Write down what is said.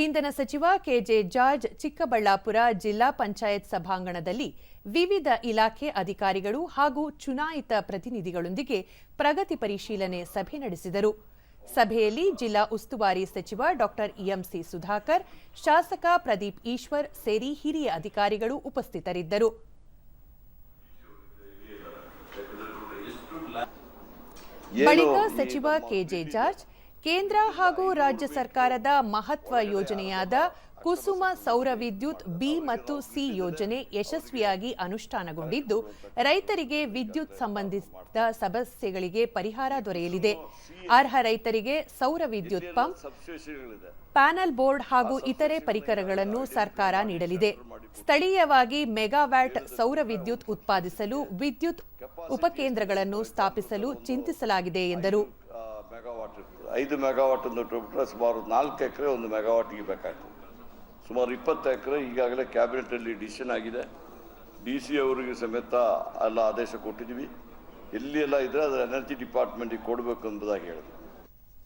ಇಂಧನ ಸಚಿವ K J George Chikkaballapur ಜಿಲ್ಲಾ ಪಂಚಾಯತ್ ಸಭಾಂಗಣದಲ್ಲಿ ವಿವಿಧ ಇಲಾಖೆ ಅಧಿಕಾರಿಗಳು ಹಾಗೂ ಚುನಾಯಿತ ಪ್ರತಿನಿಧಿಗಳೊಂದಿಗೆ ಪ್ರಗತಿ ಪರಿಶೀಲನೆ ಸಭೆ ನಡೆಸಿದರು. ಸಭೆಯಲ್ಲಿ ಜಿಲ್ಲಾ ಉಸ್ತುವಾರಿ ಸಚಿವ ಡಾಕ್ಟರ್ ಎಂಸಿ ಸುಧಾಕರ್, ಶಾಸಕ ಪ್ರದೀಪ್ ಈಶ್ವರ್ ಸೇರಿ ಹಿರಿಯ ಅಧಿಕಾರಿಗಳು ಉಪಸ್ಥಿತರಿದ್ದರು. ಬಳಿಕ ಸಚಿವ ಕೆಜೆ ಜಾರ್ಜ್ ಕೇಂದ್ರ ಹಾಗೂ ರಾಜ್ಯ ಸರ್ಕಾರದ ಮಹತ್ವ ಯೋಜನೆಯಾದ ಕುಸುಮ ಸೌರ ವಿದ್ಯುತ್ ಬಿ ಮತ್ತು ಸಿ ಯೋಜನೆ ಯಶಸ್ವಿಯಾಗಿ ಅನುಷ್ಠಾನಗೊಂಡಿದ್ದು, ರೈತರಿಗೆ ವಿದ್ಯುತ್ ಸಂಬಂಧಿಸಿದ ಸಮಸ್ಯೆಗಳಿಗೆ ಪರಿಹಾರ ದೊರೆಯಲಿದೆ. ಅರ್ಹ ರೈತರಿಗೆ ಸೌರ ವಿದ್ಯುತ್ ಪಂಪ್, ಪ್ಯಾನಲ್ ಬೋರ್ಡ್ ಹಾಗೂ ಇತರೆ ಪರಿಕರಗಳನ್ನು ಸರ್ಕಾರ ನೀಡಲಿದೆ. ಸ್ಥಳೀಯವಾಗಿ ಮೆಗಾವ್ಯಾಟ್ ಸೌರ ವಿದ್ಯುತ್ ಉತ್ಪಾದಿಸಲು ವಿದ್ಯುತ್ ಉಪಕೇಂದ್ರಗಳನ್ನು ಸ್ಥಾಪಿಸಲು ಚಿಂತಿಸಲಾಗಿದೆ ಎಂದರು. ಮೆಗಾವಾಟ್ ಇರ್ತದೆ. ಐದು ಮೆಗಾವಾಟ್ ಒಂದು ಬಿಟ್ಟರೆ ಸುಮಾರು ನಾಲ್ಕು ಎಕರೆ ಒಂದು ಮೆಗಾವಾಟಿಗೆ ಬೇಕಾಗ್ತದೆ ಸುಮಾರು ಇಪ್ಪತ್ತು ಎಕರೆ ಈಗಾಗಲೇ ಕ್ಯಾಬಿನೆಟಲ್ಲಿ ಡಿಸಿಷನ್ ಆಗಿದೆ. ಡಿ ಸಿ ಅವರಿಗೆ ಸಮೇತ ಎಲ್ಲ ಆದೇಶ ಕೊಟ್ಟಿದ್ದೀವಿ. ಎಲ್ಲಿ ಎಲ್ಲ ಇದ್ರೆ ಅದು ಎನರ್ಜಿ ಡಿಪಾರ್ಟ್ಮೆಂಟಿಗೆ ಕೊಡಬೇಕು ಎಂಬುದಾಗಿ ಹೇಳಿದ್ವಿ